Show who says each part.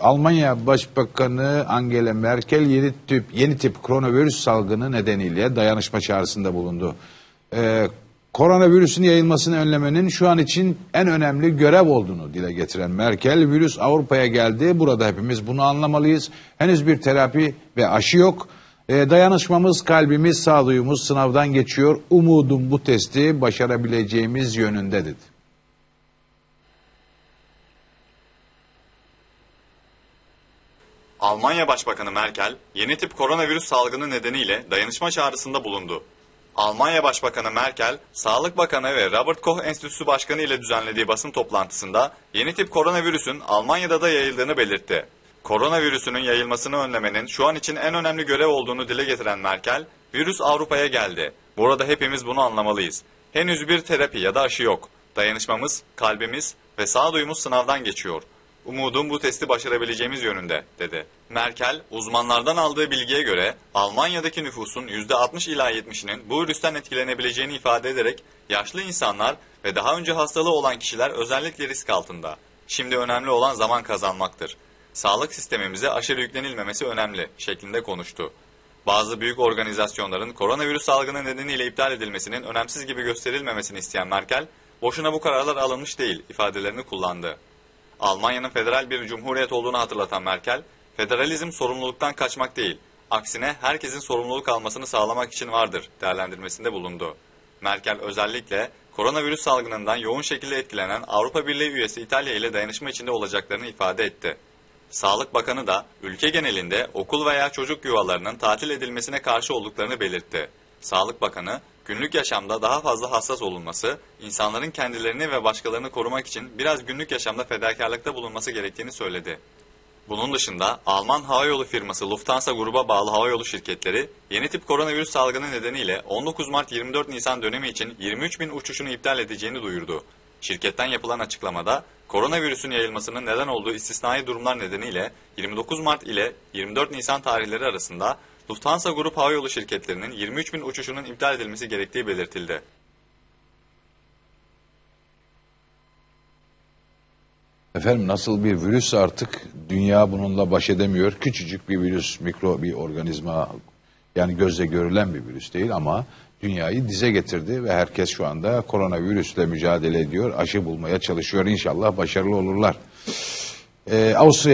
Speaker 1: Almanya Başbakanı Angela Merkel yeni tip yeni tip koronavirüs salgını nedeniyle dayanışma çağrısında bulundu. Ee, koronavirüsün yayılmasını önlemenin şu an için en önemli görev olduğunu dile getiren Merkel, virüs Avrupa'ya geldi. Burada hepimiz bunu anlamalıyız. Henüz bir terapi ve aşı yok. Ee, dayanışmamız, kalbimiz, sağduyumuz sınavdan geçiyor. Umudum bu testi başarabileceğimiz yönünde dedi.
Speaker 2: Almanya Başbakanı Merkel, yeni tip koronavirüs salgını nedeniyle dayanışma çağrısında bulundu. Almanya Başbakanı Merkel, Sağlık Bakanı ve Robert Koch Enstitüsü Başkanı ile düzenlediği basın toplantısında yeni tip koronavirüsün Almanya'da da yayıldığını belirtti. Koronavirüsünün yayılmasını önlemenin şu an için en önemli görev olduğunu dile getiren Merkel, virüs Avrupa'ya geldi. Burada hepimiz bunu anlamalıyız. Henüz bir terapi ya da aşı yok. Dayanışmamız, kalbimiz ve sağduyumuz sınavdan geçiyor. Umudum bu testi başarabileceğimiz yönünde, dedi. Merkel, uzmanlardan aldığı bilgiye göre Almanya'daki nüfusun %60 ila 70'inin bu virüsten etkilenebileceğini ifade ederek yaşlı insanlar ve daha önce hastalığı olan kişiler özellikle risk altında. Şimdi önemli olan zaman kazanmaktır. Sağlık sistemimize aşırı yüklenilmemesi önemli şeklinde konuştu. Bazı büyük organizasyonların koronavirüs salgını nedeniyle iptal edilmesinin önemsiz gibi gösterilmemesini isteyen Merkel, boşuna bu kararlar alınmış değil ifadelerini kullandı. Almanya'nın federal bir cumhuriyet olduğunu hatırlatan Merkel, federalizm sorumluluktan kaçmak değil, aksine herkesin sorumluluk almasını sağlamak için vardır değerlendirmesinde bulundu. Merkel özellikle koronavirüs salgınından yoğun şekilde etkilenen Avrupa Birliği üyesi İtalya ile dayanışma içinde olacaklarını ifade etti. Sağlık Bakanı da ülke genelinde okul veya çocuk yuvalarının tatil edilmesine karşı olduklarını belirtti. Sağlık Bakanı, günlük yaşamda daha fazla hassas olunması, insanların kendilerini ve başkalarını korumak için biraz günlük yaşamda fedakarlıkta bulunması gerektiğini söyledi. Bunun dışında Alman havayolu firması Lufthansa gruba bağlı havayolu şirketleri yeni tip koronavirüs salgını nedeniyle 19 Mart 24 Nisan dönemi için 23 bin uçuşunu iptal edeceğini duyurdu. Şirketten yapılan açıklamada koronavirüsün yayılmasının neden olduğu istisnai durumlar nedeniyle 29 Mart ile 24 Nisan tarihleri arasında Lufthansa Grup Havayolu şirketlerinin 23 bin uçuşunun iptal edilmesi gerektiği belirtildi.
Speaker 1: Efendim nasıl bir virüs artık dünya bununla baş edemiyor. Küçücük bir virüs, mikro bir organizma yani gözle görülen bir virüs değil ama dünyayı dize getirdi ve herkes şu anda koronavirüsle mücadele ediyor. Aşı bulmaya çalışıyor. İnşallah başarılı olurlar. Ee, Avusturya